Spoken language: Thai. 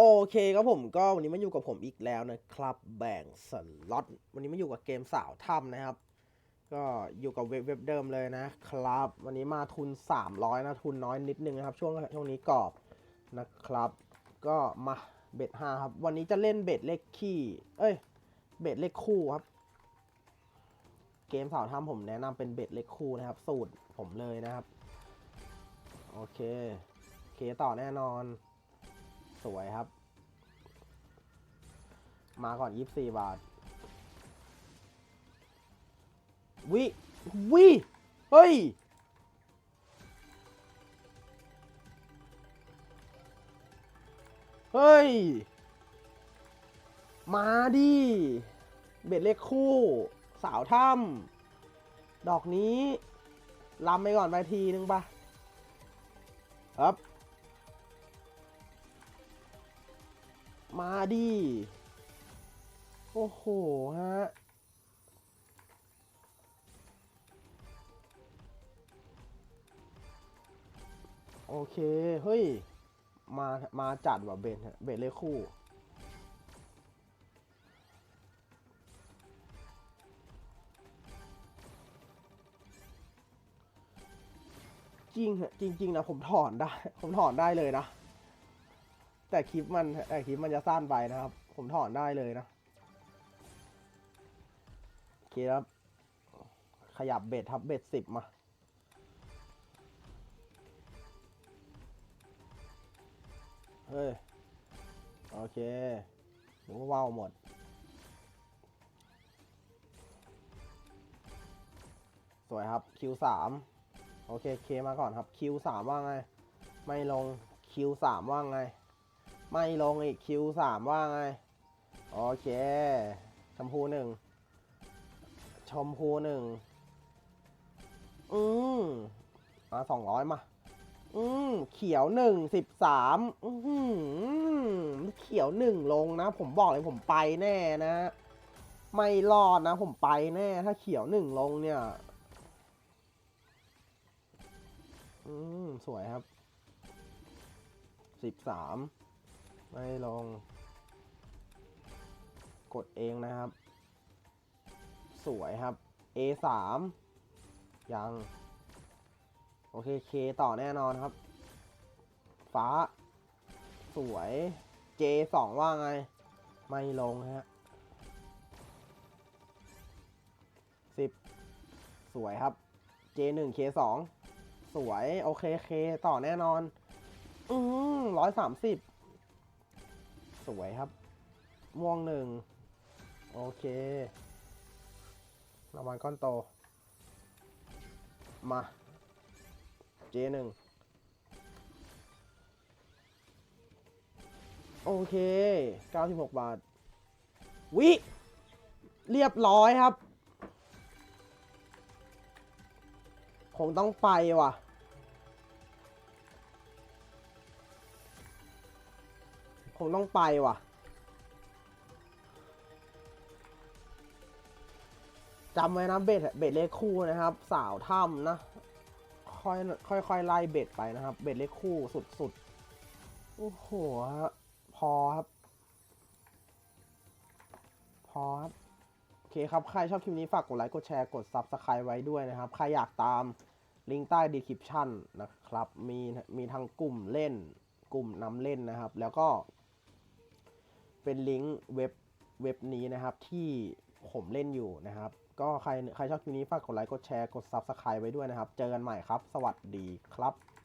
โอเคครับผมก็วันนี้มาอยู่กับผมอีกแล้วนะครับแบ่งสล็อตวันนี้มาอยู่กับเกมสาวถ้ำนะครับ ก็อยู่กับเว็บเว็บเดิมเลยนะครับ วันนี้มาทุน 300 นะ ทุนน้อยนิดนึงนะครับ ช่วงช่วงนี้กรอบนะครับ ก็มาเบ็ดห้าครับ วันนี้จะเล่นเบ็ดเลขขี้ เอ้ย เบ็ดเลขคู่ครับ เกมสาวถ้ำผมแนะนำเป็นเบ็ดเลขคู่นะครับ สูตรผมเลยนะครับ โอเค เคต่อแน่นอน วยครับ มาก่อน 24 บาท วิวิเฮ้ย เฮ้ย มาดิ เบ็ดเล็กคู่ สาวถ้ำดอกนี้ลำไปก่อนไปทีนึงปะครับ มาดิ โอ้โห ฮะ โอเค เฮ้ย มา มาจัดว่ะเบนเบนเลขคู่จริงฮะจริงๆนะผมถอนได้ ผมถอนได้เลยนะ แต่คลิปมันแต่คลิปมันจะสั้นไปนะครับ ผมถอนได้เลยนะโอเคครับ ขยับเบ็ดครับเบ็ดสิบมาเฮ้ย โอเคหนูว่าวหมด สวยครับคิวสามโอเค เคมาก่อนครับคิวสามว่าไง ไม่ลงคิวสามว่าไง ไม่ลงอีกคิวสามว่าไง โอเค ชมพูหนึ่ง ชมพูหนึ่ง อืมมาสองร้อยมา อืมเขียวหนึ่งสิบสามอือเขียวหนึ่งลงนะ ผมบอกเลยผมไปแน่นะ ไม่รอดนะ ผมไปแน่ ถ้าเขียวหนึ่งลงเนี่ย อืมสวยครับสิบสาม ไม่ลง กดเองนะครับ สวยครับ A สามยัง โอเคเคต่อแน่นอนครับ ฟ้า สวย J สองว่าไง ไม่ลงฮะสิบสวยครับ J หนึ่ง K สองสวย โอเคเคต่อแน่นอน อืมร้อยสามสิบ สวยครับ ม่วงหนึ่งโอเครางวัลก้อนโต มา J หนึ่งโอเค 96 บาท วิ เรียบร้อยครับ คงต้องไปว่ะ คงต้องไปว่ะ จำไว้นะเบ็ดเบ็ดเลขคู่นะครับ สาวถ้ำนะ ค่อยค่อยค่อยไล่เบ็ดไปนะครับ เบ็ดเลขคู่สุดสุดโอ้โหพอครับ พอครับ โอเคครับ ใครชอบคลิปนี้ฝากกดไลค์ กดแชร์ กด Subscribe ไว้ด้วยนะครับ ใครอยากตามลิงก์ใต้ description นะครับ มีมีทั้งกลุ่มเล่น กลุ่มนำเล่นนะครับ แล้วก็ เป็นลิงก์เว็บเว็บนี้นะครับที่ผมเล่นอยู่นะครับ ก็ใครใครชอบคลิปนี้ฝากกดไลค์กดแชร์กด Subscribe ไว้ด้วยนะครับ เจอกันใหม่ครับ สวัสดีครับ